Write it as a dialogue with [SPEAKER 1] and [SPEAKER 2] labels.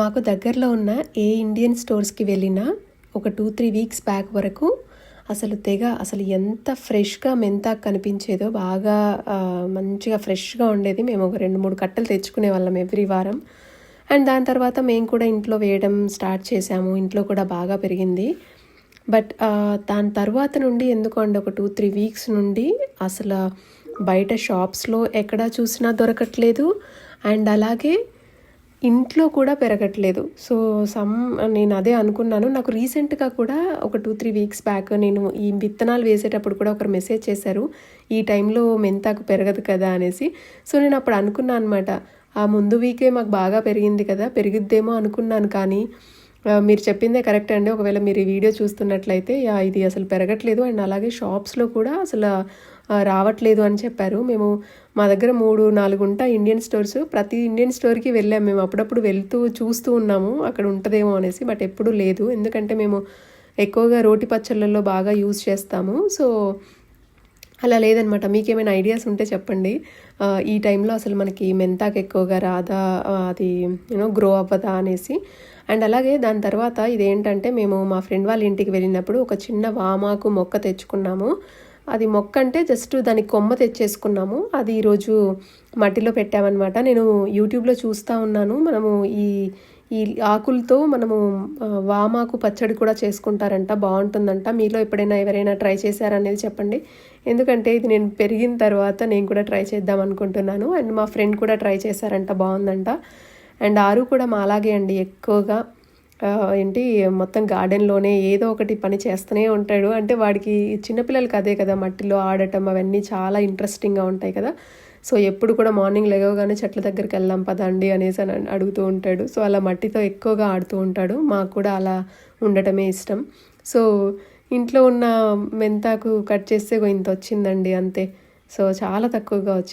[SPEAKER 1] మాకు దగ్గరలో ఉన్న ఏ ఇండియన్ స్టోర్స్కి వెళ్ళినా ఒక టూ త్రీ వీక్స్ బ్యాక్ వరకు అసలు తెగ అసలు ఎంత ఫ్రెష్గా మెంతాకు కనిపించేదో బాగా మంచిగా ఫ్రెష్గా ఉండేది. మేము ఒక రెండు మూడు కట్టలు తెచ్చుకునే వాళ్ళం ఎవ్రీ వారం. అండ్ దాని తర్వాత మేము కూడా ఇంట్లో వేయడం స్టార్ట్ చేసాము ఇంట్లో కూడా బాగా పెరిగింది. బట్ దాని తర్వాత నుండి ఎందుకు అండి ఒక టూ త్రీ వీక్స్ నుండి అసలు బయట షాప్స్లో ఎక్కడ చూసినా దొరకట్లేదు. అండ్ అలాగే ఇంట్లో కూడా పెరగట్లేదు. సో సమ్ నేను అదే అనుకున్నాను. నాకు రీసెంట్గా కూడా ఒక టూ త్రీ వీక్స్ బ్యాక్ నేను ఈ విత్తనాలు వేసేటప్పుడు కూడా ఒకరు మెసేజ్ చేశారు ఈ టైంలో మెంతాకు పెరగదు కదా అనేసి. సో నేను అప్పుడు అనుకున్నాను అనమాట ఆ ముందు వీకే మాకు బాగా పెరిగింది కదా పెరిగిద్దేమో అనుకున్నాను కానీ మీరు చెప్పిందే కరెక్ట్ అండి. ఒకవేళ మీరు ఈ వీడియో చూస్తున్నట్లయితే ఇది అసలు పెరగట్లేదు. అండ్ అలాగే షాప్స్లో కూడా అసలు రావట్లేదు అని చెప్పారు. మేము మా దగ్గర మూడు నాలుగు ఉంటాయి ఇండియన్ స్టోర్స్ ప్రతి ఇండియన్ స్టోర్కి వెళ్ళాము మేము. అప్పుడప్పుడు వెళ్తూ చూస్తూ ఉన్నాము. అక్కడ ఉంటుందేమో అనేసి బట్ ఎప్పుడూ లేదు. ఎందుకంటే మేము ఎక్కువగా రోటి పచ్చళ్ళల్లో బాగా యూజ్ చేస్తాము. సో అలా లేదనమాట. మీకేమైనా ఐడియాస్ ఉంటే చెప్పండి. ఈ టైంలో అసలు మనకి మెంతాకు ఎక్కువగా రాదా? అది యూనో గ్రో అవ్వదా అనేసి. అండ్ అలాగే దాని తర్వాత ఇదేంటంటే మేము మా ఫ్రెండ్ వాళ్ళ ఇంటికి వెళ్ళినప్పుడు ఒక చిన్న వామాకు మొక్క తెచ్చుకున్నాము. అది మొక్క అంటే జస్ట్ దాని కొమ్మ తెచ్చేసుకున్నాము. అది ఈరోజు మట్టిలో పెట్టామన్నమాట. నేను యూట్యూబ్లో చూస్తూ ఉన్నాను. మనము ఈ ఈ ఆకులతో మనము వామాకు పచ్చడి కూడా చేసుకుంటారంట. బాగుంటుందంట. మీలో ఎప్పుడైనా ఎవరైనా ట్రై చేశారనేది చెప్పండి. ఎందుకంటే ఇది నేను పెరిగిన తర్వాత నేను కూడా ట్రై చేద్దాం అనుకుంటున్నాను. అండ్ మా ఫ్రెండ్ కూడా ట్రై చేశారంట. బాగుందంట. అండ్ ఆరు కూడా మా అలాగే అండి ఎక్కువగా. ఏంటి మొత్తం గార్డెన్లోనే ఏదో ఒకటి పని చేస్తూనే ఉంటాడు. అంటే వాడికి చిన్నపిల్లలకి అదే కదా మట్టిలో ఆడటం అవన్నీ చాలా ఇంట్రెస్టింగ్గా ఉంటాయి కదా. సో ఎప్పుడు కూడా మార్నింగ్ లేవగానే చెట్ల దగ్గరికి వెళ్దాం పదండి అనేసి అని అడుగుతూ ఉంటాడు. సో అలా మట్టితో ఎక్కువగా ఆడుతూ ఉంటాడు. మాకు కూడా అలా ఉండటమే ఇష్టం. సో ఇంట్లో ఉన్న మెంతాకు కట్ చేస్తే ఇంత వచ్చిందండి అంతే. సో చాలా తక్కువగా వచ్చింది.